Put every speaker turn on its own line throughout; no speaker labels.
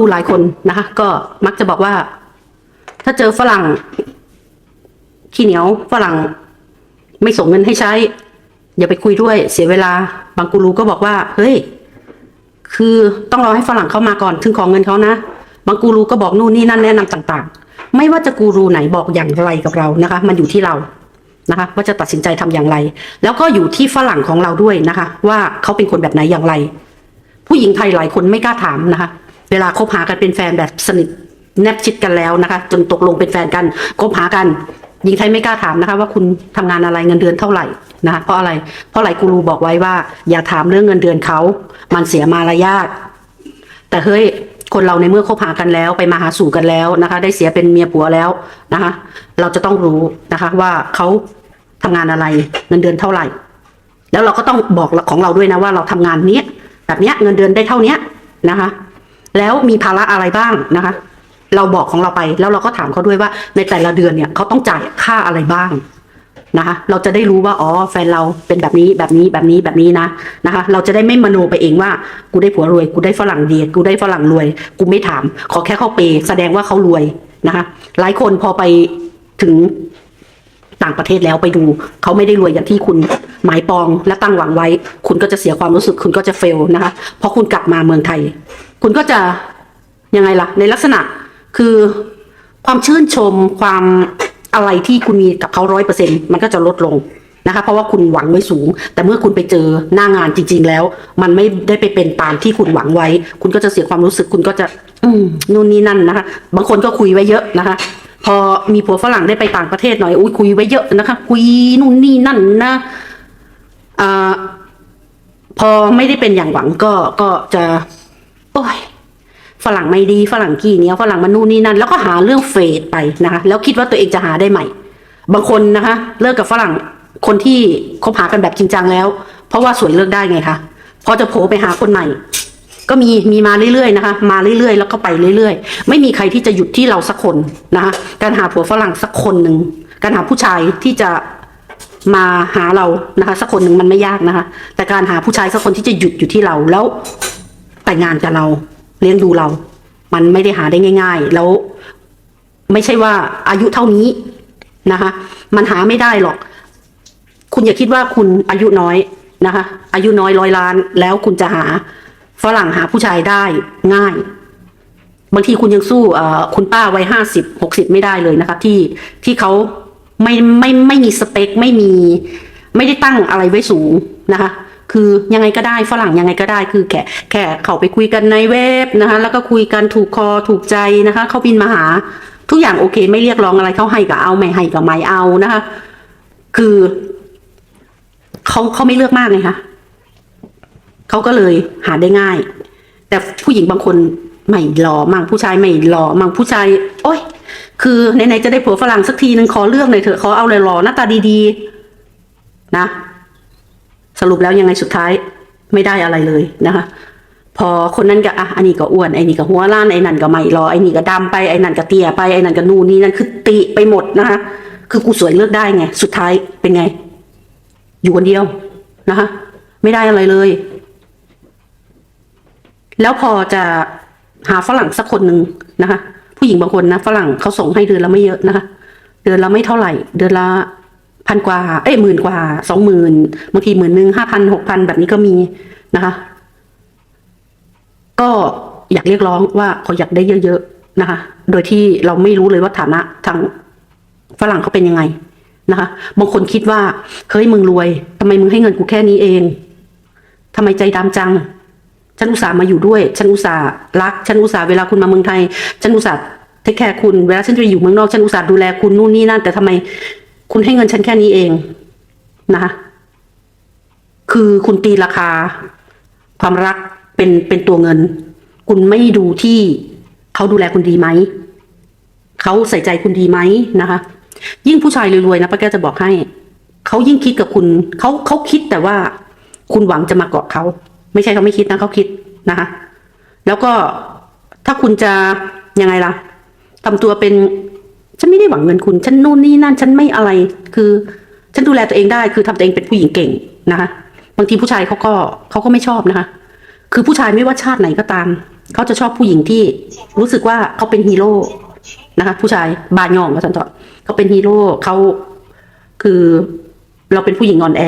รูหลายคนนะคะ ก็มักจะบอกว่า ถ้าเจอฝรั่ง ขี้เหนียวฝรั่ง ไม่ส่งเงินให้ใช้ อย่าไปคุยด้วยเสียเวลา บางกูรูก็บอกว่า เฮ้ย คือต้องรอให้ฝรั่งเข้ามาก่อนถึงของเงินเขานะบางกูรูก็บอกนู่นนี่นั่นแนะนำต่าง ๆ ไม่ว่าจะกูรูไหนบอกอย่างไรกับเรานะคะ มันอยู่ที่เรานะคะว่าจะตัดสินใจทำอย่างไร แล้วก็อยู่ที่ฝรั่งของเราด้วยนะคะ ว่าเขาเป็นคนแบบไหนอย่างไร ผู้หญิงไทยหลายคนไม่กล้าถามนะคะ เวลาคบหากันเป็นแฟนแบบสนิทแนบชิดกันแล้วนะคะ จนตกลงเป็นแฟนกันคบหากันหญิงไทยไม่กล้าถามนะคะ ว่าคุณทำงานอะไรเงินเดือนเท่าไหร่นะคะเพราะอะไรเพราะหลายกูรูบอกไว้ว่า อย่าถามเรื่องเงินเดือนเขา มันเสียมารยาทแต่เฮ้ยคนเราในเมื่อคบหากันแล้วไปมาหาสู่กันแล้วนะคะ ได้เสียเป็นเมียผัวแล้วนะคะ เราจะต้องรู้นะคะ ว่าเขาทำงานอะไรเงินเดือนเท่าไหร่ แล้วเราก็ต้องบอกของเราด้วยนะว่าเราทำงานเนี้ยแบบเนี้ยเงินเดือนได้เท่าเนี้ยนะคะ แล้วมีภาระอะไรบ้างนะคะ เราบอกของเราไปแล้วเราก็ถามเขาด้วยว่า ในแต่ละเดือนเนี่ยเขาต้องจ่ายค่าอะไรบ้างนะคะเราจะได้รู้ว่าอ๋อแฟนเราเป็นแบบนี้แบบนี้แบบนี้แบบนี้นะนะคะ เราจะได้ไม่มโนไปเองว่า กูได้ผัวรวย กูได้ฝรั่งเดียกูได้ฝรั่งรวย กูไม่ถาม ขอแค่เขาเปย์แสดงว่าเขารวยนะคะ หลายคนพอไปถึงต่างประเทศแล้วไปดู เขาไม่ได้รวยอย่างที่คุณหมายปองและตั้งหวังไว้ คุณก็จะเสียความรู้สึกคุณก็จะเฟลนะคะเพราะคุณกลับมาเมืองไทย คุณก็จะยังไงล่ะ ในลักษณะคือความชื่นชมความอะไรที่คุณมีกับเขาร้อยเปอร์เซ็นมันก็จะลดลงนะคะ เพราะว่าคุณหวังไว้สูง แต่เมื่อคุณไปเจอหน้างานจริง ๆ แล้ว มันไม่ได้ไปเป็นตามที่คุณหวังไว้ คุณก็จะเสียความรู้สึก คุณก็จะ อืนู่นนี่นั่นนะคะ บางคนก็คุยไว้เยอะนะคะ พอมีผัวฝรั่งได้ไปต่างประเทศหน่อยอุ้ยคุยไว้เยอะนะคะ คุยนู่นนี่นั่นนะอ่าพอไม่ได้เป็นอย่างหวังก็ก็จะ โอ้ยฝรั่งไม่ดีฝรั่งกี้เหนี้ยวฝรั่งมันนู่นนี่นั่น แล้วก็หาเรื่องเฟดไปนะคะแล้วคิดว่าตัวเองจะหาได้ใหม่ บางคนนะคะ เลิกกับฝรั่งคนที่คบหากันแบบจริงจังแล้ว เพราะว่าสวยเลิกได้ไงคะพอจะโผล่ไปหาคนใหม่ ก็มีมีมาเรื่อยๆนะคะ มาเรื่อยๆ แล้วก็ไปเรื่อยๆ ไม่มีใครที่จะหยุดที่เราสักคนนะคะการหาผัวฝรั่งสักคนหนึ่งการหาผู้ชายที่จะมาหาเรานะคะ สักคนหนึ่งมันไม่ยากนะคะ แต่การหาผู้ชายสักคนที่จะหยุดอยู่ที่เราแล้ว แต่งงานกับเรา เลี้ยงดูเรา มันไม่ได้หาได้ง่าย ๆ แล้วไม่ใช่ว่าอายุเท่านี้นะคะ มันหาไม่ได้หรอก คุณอย่าคิดว่าคุณอายุน้อยนะคะ อายุน้อยร้อยล้าน แล้วคุณจะหาฝรั่งหาผู้ชายได้ง่าย บางทีคุณยังสู้คุณป้าวัยห้าสิบหกสิบไม่ได้เลยนะคะ ที่ที่เขาไม่ไม่ไม่มีสเปคไม่มี ไม่ได้ตั้งอะไรไว้สูงนะคะ คือยังไงก็ได้ฝรั่งยังไงก็ได้คือแค่แค่เขาไปคุยกันในเว็บนะคะ แล้วก็คุยกันถูกคอถูกใจนะคะ เขาบินมาหา ทุกอย่างโอเค ไม่เรียกร้องอะไรเขาให้ก็เอาไม่ให้ก็ไม่เอานะคะ คือเขาเขาไม่เลือกมากไงคะเขาก็เลยหาได้ง่าย แต่ผู้หญิงบางคนไม่หล่อมั่งผู้ชายไม่หล่อมั่งผู้ชาย โอ้ยคือไหนๆจะได้ผัวฝรั่งสักทีนึงขอเลือกหน่อยเถอะขอเอาเลยหล่อหน้าตาดีๆ นะ สรุปแล้วยังไงสุดท้ายไม่ได้อะไรเลยนะคะ พอคนนั้นก็อะอันนี้ก็อ้วนไอ้นี่ก็หัวล้านไอ้นั่นก็ไม่รอไอ้นี่ก็ดำไปไอ้นั่นก็เตี้ยไปไอ้นั่นก็นู่นนี่นั่นคือติไปหมดนะคะ คือกูสวยเลือกได้ไง สุดท้ายเป็นไง อยู่คนเดียวนะคะ ไม่ได้อะไรเลย แล้วพอจะหาฝรั่งสักคนหนึ่งนะคะ ผู้หญิงบางคนนะฝรั่งเขาส่งให้เดือนละไม่เยอะนะคะ เดือนละไม่เท่าไหร่ เดือนละ พันกว่า เอ้ยหมื่นกว่าสองหมื่นบางทีหมื่นหนึ่งห้าพันหกพันแบบนี้ก็มีนะคะ ก็อยากเรียกร้องว่าเขาอยากได้เยอะๆนะคะ โดยที่เราไม่รู้เลยว่าฐานะทางฝรั่งเขาเป็นยังไงนะคะ บางคนคิดว่าเฮ้ยมึงรวยทำไมมึงให้เงินกูแค่นี้เองทำไมใจดำจัง ฉันอุตส่าห์มาอยู่ด้วย ฉันอุตส่าห์รัก ฉันอุตส่าห์เวลาคุณมาเมืองไทย ฉันอุตส่าห์เทคแคร์คุณ เวลาฉันจะไปอยู่เมืองนอก ฉันอุตส่าห์ดูแลคุณนู่นนี่นั่น แต่ทำไม คุณให้เงินฉันแค่นี้เองนะคะคือคุณตีราคา ความรักเป็นเป็นตัวเงิน คุณไม่ดูที่เขาดูแลคุณดีไหมเขาใส่ใจคุณดีไหมนะคะ ยิ่งผู้ชายรวยๆนะป้าแก้วจะบอกให้เขายิ่งคิดกับคุณเขาเขาคิดแต่ว่า คุณหวังจะมาเกาะเขาไม่ใช่เขาไม่คิดนะเขาคิดนะคะ แล้วก็ถ้าคุณจะยังไงล่ะทำตัวเป็น ฉันไม่ได้หวังเงินคุณ ฉันนู่นนี่นั่น ฉันไม่อะไร คือ ฉันดูแลตัวเองได้ คือทำตัวเองเป็นผู้หญิงเก่งนะคะ บางทีผู้ชายเขาก็เขาก็ไม่ชอบนะคะ คือผู้ชายไม่ว่าชาติไหนก็ตาม เขาจะชอบผู้หญิงที่รู้สึกว่าเขาเป็นฮีโร่นะคะ ผู้ชายบานยองก็สันต่อเขาเป็นฮีโร่เขาคือเราเป็นผู้หญิงอ่อนแอ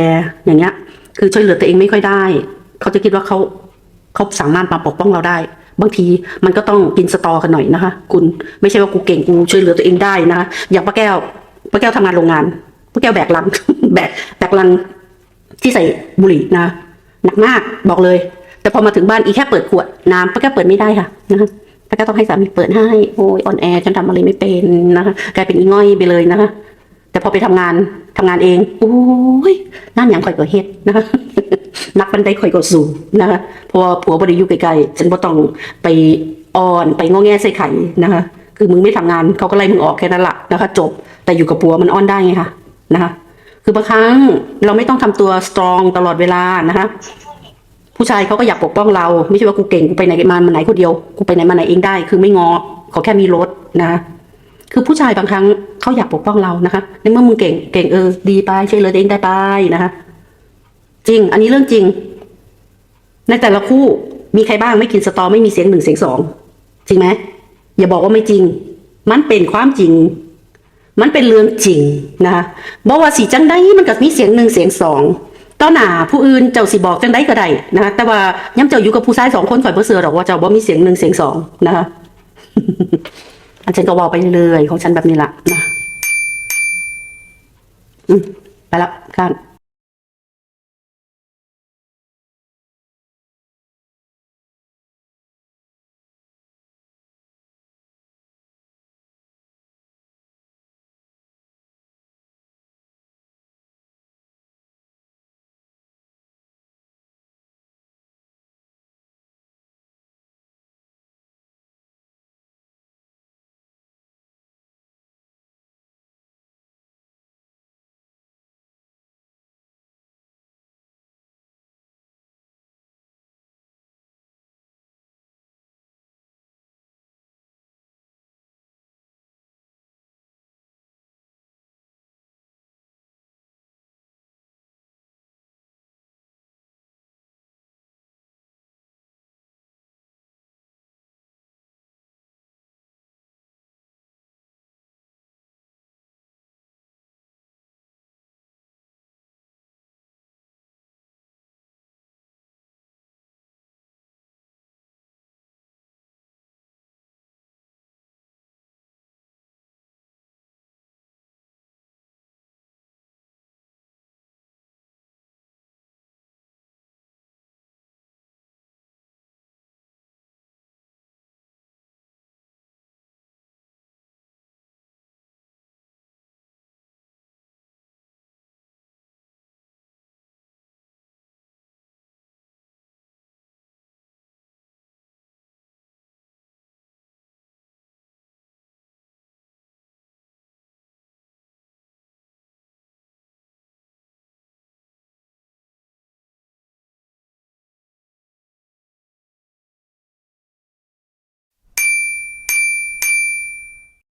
อย่างเงี้ย คือช่วยเหลือตัวเองไม่ค่อยได้ เขาจะคิดว่าเขาเขาสามารถมาปกป้องเราได้ บางทีมันก็ต้องกินสตอกันหน่อยนะคะ คุณไม่ใช่ว่ากูเก่งกูช่วยเหลือตัวเองได้นะคะอย่างป้าแก้วป้าแก้วทำงานโรงงานป้าแก้วแบกลังแบกแบกลังที่ใส่บุหรี่นะหนักมากบอกเลย แต่พอมาถึงบ้านอีแค่เปิดขวดน้ำป้าแก้วเปิดไม่ได้ค่ะนะคะป้าแก้วต้องให้สามีเปิดให้โอ้ยออนแอร์ฉันทำอะไรไม่เป็นนะคะกลายเป็นอีง่อยไปเลยนะคะแต่พอไปทำงานทำงานเองโอ้ยนั่นอย่างข่อยก็เฮ็ดนะคะ นักบันไดข่อยก็สูงนะคะเพราะว่าผัวบริยุไกลๆฉันบ่ต้องไปอ่อนไปงอแงใส่ไข่นะคะ คือมึงไม่ทำงานเขาก็ไล่มึงออกแค่นั้นแหละนะคะ จบแต่อยู่กับผัวมันอ้อนได้ไงคะนะคะ คือบางครั้งเราไม่ต้องทำตัวสตรองตลอดเวลานะคะผู้ชายเขาก็อยากปกป้องเรา ไม่ใช่ว่ากูเก่งกูไปไหนมามาไหนคนเดียวกูไปไหนมาไหนเองได้ คือไม่งอขอแค่มีรถนะคะคือผู้ชายบางครั้งเขาอยากปกป้องเรานะคะในเมื่อมึงเก่งเก่งเออดีไปช่วยเหลือตัวเองได้ไปนะคะ จริง อันนี้เรื่องจริง ในแต่ละคู่มีใครบ้างไม่กินสตอไม่มีเสียงหนึ่งเสียงสองจริงไหมอย่าบอกว่าไม่จริง มันเป็นความจริง มันเป็นเรื่องจริงนะคะบอกว่าสีจังได้มันก็มีเสียงหนึ่งเสียงสองต้อหน้าผู้อื่นเจ้าสิบอกจังได้ก็ได้นะคะแต่ว่าย้ำเจ้าอยู่กับผู้ชายสองคนข่อยบ่อเสือหรอกว่าเจ้าบ่มีเสียงหนึ่งเสียงสองนะคะอันฉันก็เว่าไปเรื่อยของฉันแบบนี้ละนะอืมไปละกัน